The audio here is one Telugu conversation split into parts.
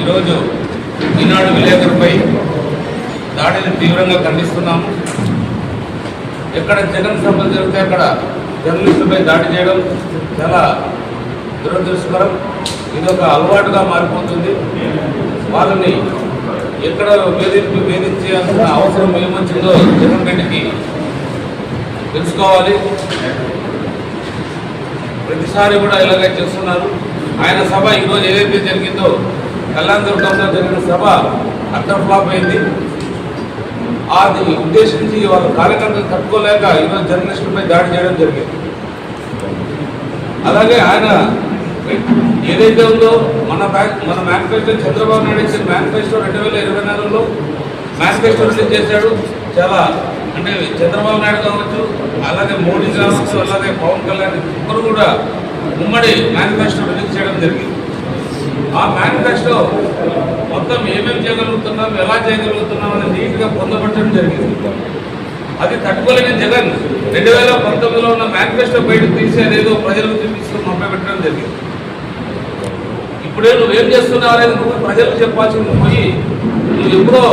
ఈరోజు ఈనాడు విలేకరుపై దాడిని తీవ్రంగా ఖండిస్తున్నాము. ఎక్కడ జగన్ సభలు జరిగితే అక్కడ జర్నలిస్టులపై దాడి చేయడం చాలా దురదృష్టకరం. ఇది ఒక అలవాటుగా మారిపోతుంది. వాళ్ళని ఎక్కడ వేధింపు వేధించాల్సిన అవసరం ఏమొచ్చిందో జగన్ రెడ్డికి తెలుసుకోవాలి. ప్రతిసారి కూడా ఇలాగే చేస్తున్నారు. ఆయన సభ ఈరోజు ఏదైతే జరిగిందో కళ్యాణదుర్గంలో జరిగిన సభ అర్థం ఫ్లాప్ అయింది. అది ఉద్దేశించి వాళ్ళ కార్యకర్తలు తట్టుకోలేక ఈరోజు జర్నలిస్టులపై దాడి చేయడం జరిగింది. అలాగే ఆయన ఏదైతే ఉందో మన బ్యాక్ మన మేనిఫెస్టో చంద్రబాబు నాయుడు ఇచ్చిన మేనిఫెస్టో రెండు వేల ఇరవై నాలుగులో మేనిఫెస్టో రిలీజ్ చేశాడు. చాలా అంటే చంద్రబాబు నాయుడు కావచ్చు అలాగే మోడీ కావచ్చు అలాగే పవన్ కళ్యాణ్ ఇద్దరు కూడా ఉమ్మడి మేనిఫెస్టో రిలీజ్ చేయడం జరిగింది. ఆ మేనిఫెస్టో మొత్తం ఏమేమి చేయగలుగుతున్నాం ఎలా చేయగలుగుతున్నాం అని నీట్గా పొందబట్టడం జరిగింది. అది తట్టుకోలేని జగన్ రెండు వేల పంతొమ్మిదిలో ఉన్న మేనిఫెస్టో బయటకు తీసి అదేదో ప్రజలకు చూపించుకుని మభ్య పెట్టడం జరిగింది. ఇప్పుడే నువ్వేం చేస్తున్నావు అనేది నువ్వు ప్రజలకు చెప్పాల్సింది పోయి నువ్వు ఎప్పుడో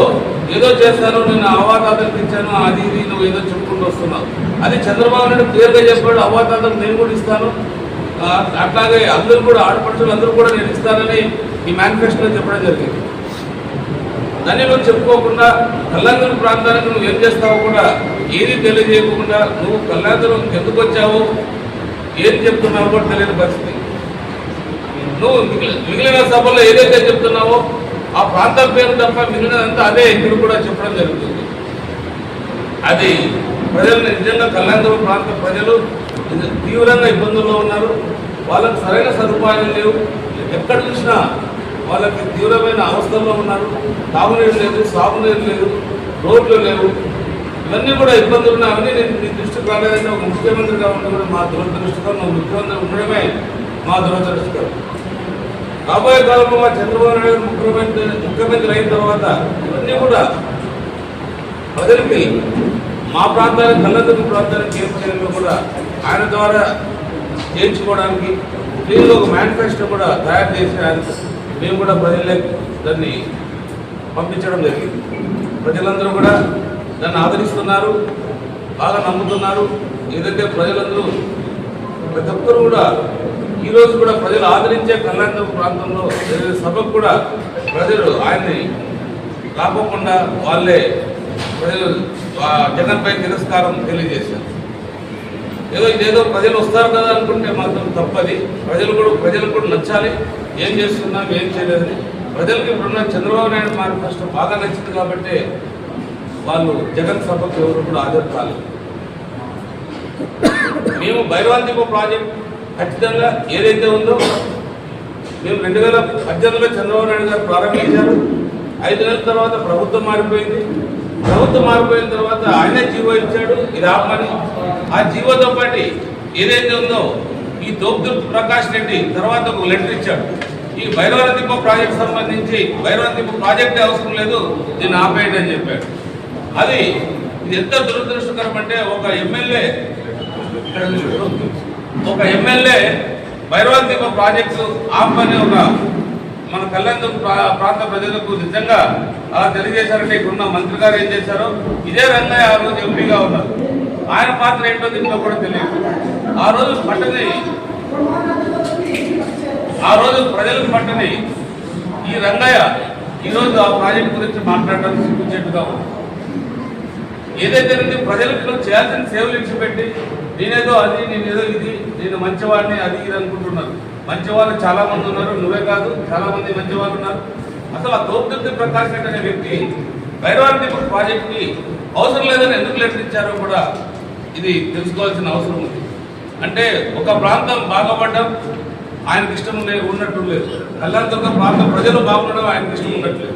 ఏదో చేస్తాను నేను అవాతాతలకు ఇచ్చాను అది ఇది నువ్వు ఏదో చెప్పుకుంటూ వస్తున్నావు. అది చంద్రబాబు నాయుడు క్లియర్గా చెప్పాడు అవాతాతలకు నేను కూడా ఇస్తాను అట్లాగే అందరూ కూడా ఆడపడుచులు అందరూ కూడా నేను ఇస్తానని ఈ మేనిఫెస్టోలో చెప్పడం జరిగింది. దాన్ని నువ్వు చెప్పుకోకుండా కళ్యాణదుర్గ ప్రాంతానికి నువ్వు ఏం చేస్తావో కూడా ఏది తెలియజేయకుండా నువ్వు కళ్యాణదుర్గం ఎందుకు వచ్చావు ఏం చెప్తున్నావు కూడా తెలియని పరిస్థితి. నువ్వు మిగిలిన మిగిలిన సభల్లో ఏదైతే చెప్తున్నావో ఆ ప్రాంతం పేరు తప్ప మిగిలినదంతా అదే ఇక్కడ కూడా చెప్పడం జరుగుతుంది. అది ప్రజలు నిజంగా కళ్యాణదుర్గ ప్రాంత ప్రజలు తీవ్రంగా ఇబ్బందుల్లో ఉన్నారు. వాళ్ళకి సరైన సదుపాయాలు లేవు. ఎక్కడ చూసినా వాళ్ళకి తీవ్రమైన అవస్థల్లో ఉన్నారు. తాగునీరు లేదు సాగునీరు లేదు రోడ్లు లేవు. ఇవన్నీ కూడా ఇబ్బందులు ఉన్నాయని అవన్నీ నేను మీ దృష్టికి రాలేదంటే ఒక ముఖ్యమంత్రిగా ఉండడం మా దురదృష్టకరం నువ్వు ముఖ్యమంత్రి ఉండడమే మా దురదృష్టకరం రాబోయే కాలంలో మా చంద్రబాబు నాయుడు ముఖ్యమంత్రి ముఖ్యమంత్రి అయిన తర్వాత ఇవన్నీ కూడా వదిలిపి మా ప్రాంతానికి కళ్ళదుర్గ ప్రాంతానికి ఏం కూడా ఆయన ద్వారా చేయించుకోవడానికి దీనిలో ఒక మేనిఫెస్టో కూడా తయారు చేసి ఆయన మేము కూడా ప్రజలకు దాన్ని పంపించడం జరిగింది. ప్రజలందరూ కూడా దాన్ని ఆదరిస్తున్నారు బాగా నమ్ముతున్నారు. ఏదైతే ప్రజలందరూ ప్రతి ఒక్కరు కూడా ఈరోజు కూడా ప్రజలు ఆదరించే కళ్యాణ ప్రాంతంలో సభకు కూడా ప్రజలు ఆయన్ని రాకోకుండా వాళ్ళే ప్రజలు జగన్పై తిరస్కారం తెలియజేశారు. ఏదో ఇదేదో ప్రజలు వస్తారు కదా అనుకుంటే మాత్రం తప్పది. ప్రజలు కూడా ప్రజలకు కూడా నచ్చాలి. ఏం చేస్తున్నాం ఏం చేయలేదని. ప్రజలకు ఇప్పుడున్న చంద్రబాబు నాయుడు మేనిఫెస్టో బాగా నచ్చింది కాబట్టి వాళ్ళు జగన్ సభకు ఎవరు కూడా హాజరు కాలేదు. మేము భైరవాంతిప ప్రాజెక్ట్ ఖచ్చితంగా ఏదైతే ఉందో మేము రెండు వేల పద్దెనిమిదిలో చంద్రబాబు నాయుడు గారు ప్రారంభించారు. ఐదు నెలల తర్వాత ప్రభుత్వం మారిపోయింది. ప్రభుత్వం మారిపోయిన తర్వాత ఆయనే జీవో ఇచ్చాడు ఇది ఆపమని ఆ జీవోతో పాటు ఏదైతే ఉందో ఈ తోపుదుర్తి ప్రకాష్ రెడ్డి తర్వాత ఒక లెటర్ ఇచ్చాడు. ఈ భైరవరతిప్ప ప్రాజెక్ట్ సంబంధించి భైరవరతిప్ప ప్రాజెక్టే అవసరం లేదు దీన్ని ఆపేయండి అని చెప్పాడు. అది ఇది ఎంత దురదృష్టకరం అంటే ఒక ఎమ్మెల్యే ఒక ఎమ్మెల్యే భైరవంతిక ప్రాజెక్టు ఆపని ఒక మన కళ్యాణ ప్రాంత ప్రజలకు నిజంగా అలా తెలియజేశారంటే ఇక్కడున్న మంత్రి గారు ఏం చేశారో ఇదే రంగయ్య ఆ రోజు ఎంపీగా ఉన్నారు. ఆయన పాత్ర ఏంటో దీంట్లో కూడా తెలియదు. ఆ రోజు పట్టని ఆ రోజు ప్రజలకు పట్టని ఈ రంగయ్య ఈరోజు ఆ ప్రాజెక్ట్ గురించి మాట్లాడడానికి సిగ్గుచేట్టుగా ఉంది. ఏదైతే ఉంది ప్రజలకు చేయాల్సిన సేవలు ఇచ్చిపెట్టి నేనేదో అది నేనేదో ఇది నేను మంచివాడిని అది ఇది అనుకుంటున్నాను మంచివాళ్ళు చాలా మంది ఉన్నారు నువ్వే కాదు చాలా మంది మంచివాళ్ళు ఉన్నారు. అసలు ఆ తోపుదుర్తి ప్రకాష్ రెడ్డి అనే వ్యక్తి భైరవానికి ప్రాజెక్ట్కి అవసరం లేదని ఎందుకు లెటర్ ఇచ్చారో కూడా ఇది తెలుసుకోవాల్సిన అవసరం ఉంది. అంటే ఒక ప్రాంతం బాగుపడడం ఆయనకి ఇష్టం లేదు ఉన్నట్టు లేదు. కళ్యాణదుర్గ ప్రాంతం ప్రజలు బాగుండడం ఆయనకి ఇష్టం ఉన్నట్లేదు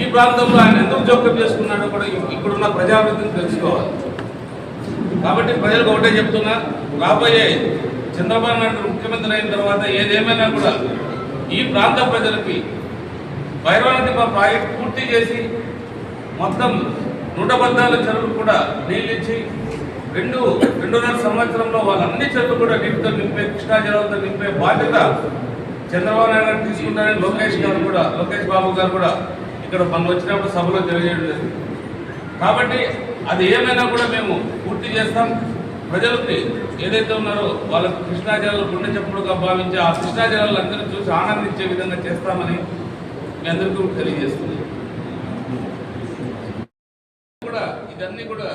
ఈ ప్రాంతంలో ఆయన ఎందుకు జోక్యం చేసుకున్నాడో కూడా ఇక్కడున్న ప్రజాభివృద్ధిని తెలుసుకోవాలి. కాబట్టి ప్రజలకు ఒకటే చెప్తున్నా రాబోయే చంద్రబాబు నాయుడు ముఖ్యమంత్రి అయిన తర్వాత ఏదేమైనా కూడా ఈ ప్రాంత ప్రజలకి భైరవనదిప మా ప్రాజెక్ట్ పూర్తి చేసి మొత్తం నూట పద్నాలుగు చెరువులు కూడా నీళ్ళు ఇచ్చి రెండు రెండున్నర సంవత్సరంలో వాళ్ళన్ని చెరువులు కూడా నీటితో నింపే కృష్ణా జలంతో నింపే బాధ్యత చంద్రబాబు నాయుడు గారు తీసుకుంటారని లోకేష్ గారు కూడా లోకేష్ బాబు గారు కూడా ఇక్కడ మనం వచ్చినప్పుడు సభలో తెలియజేయడం లేదు కాబట్టి అది ఏమైనా కూడా మేము పూర్తి చేస్తాం. ప్రజలకి ఏదైతే ఉన్నారో వాళ్ళకు కృష్ణా గుండె చెప్పుడుగా భావించి ఆ కృష్ణా జలాలు చూసి ఆనందించే విధంగా చేస్తామని మీ అందరికీ తెలియజేస్తున్నాం కూడా ఇదన్నీ కూడా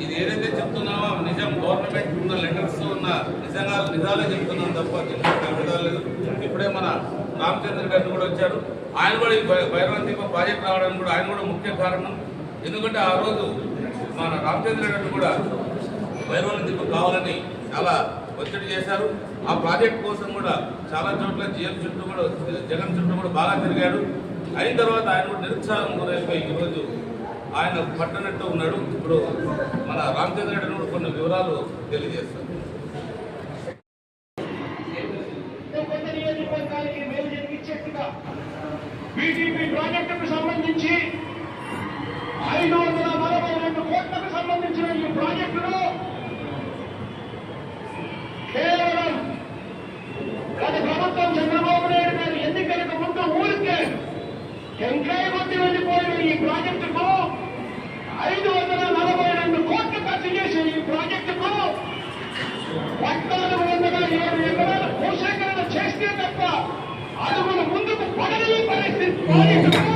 ఇది ఏదైతే చెప్తున్నామో నిజం గవర్నమెంట్ ఉన్న లెటర్స్ ఉన్న నిజంగా నిజాలే చెప్తున్నాం తప్ప నిజాలు లేదు. ఇప్పుడే మన రామచంద్ర గారిని కూడా వచ్చారు. ఆయన కూడా ఈ భై- ప్రాజెక్ట్ రావడానికి కూడా ఆయన కూడా ముఖ్య కారణం. ఎందుకంటే ఆ రోజు మన రామచంద్ర గారిని కూడా వైరవల్ దిక్కు కావాలని చాలా ఒత్తిడి చేశారు. ఆ ప్రాజెక్ట్ కోసం కూడా చాలా చోట్ల జీఎం చుట్టూ కూడా జగన్ చుట్టూ కూడా బాగా తిరిగాడు. అయిన తర్వాత ఆయన కూడా నిరుత్సాహం గురైపోయి ఈరోజు ఆయన పట్టనట్టు ఉన్నాడు. ఇప్పుడు మన రామచంద్ర రెడ్డి కూడా కొన్ని వివరాలు తెలియజేస్తారు. ప్రాజెక్టుకు సంబంధించి ఐదు వందల నలభై రెండు కోట్లకు సంబంధించిన ఈ ప్రాజెక్టులో కేవలం గత ప్రభుత్వం చంద్రబాబు నాయుడు గారు ఎన్నికలకు ముందు ఊరికే టెంకాయ కొద్ది వెళ్ళిపోయిన ఈ ప్రాజెక్టుకు ఐదు వందల నలభై రెండు కోట్లు ఖర్చు చేసిన ఈ ప్రాజెక్టుకు పద్నాలుగు వందల ఏడు ఎకరాల భూసేకరణ చేస్తే తప్ప అడుగులు ముందుకు పడని పరిస్థితి. ప్రాజెక్టు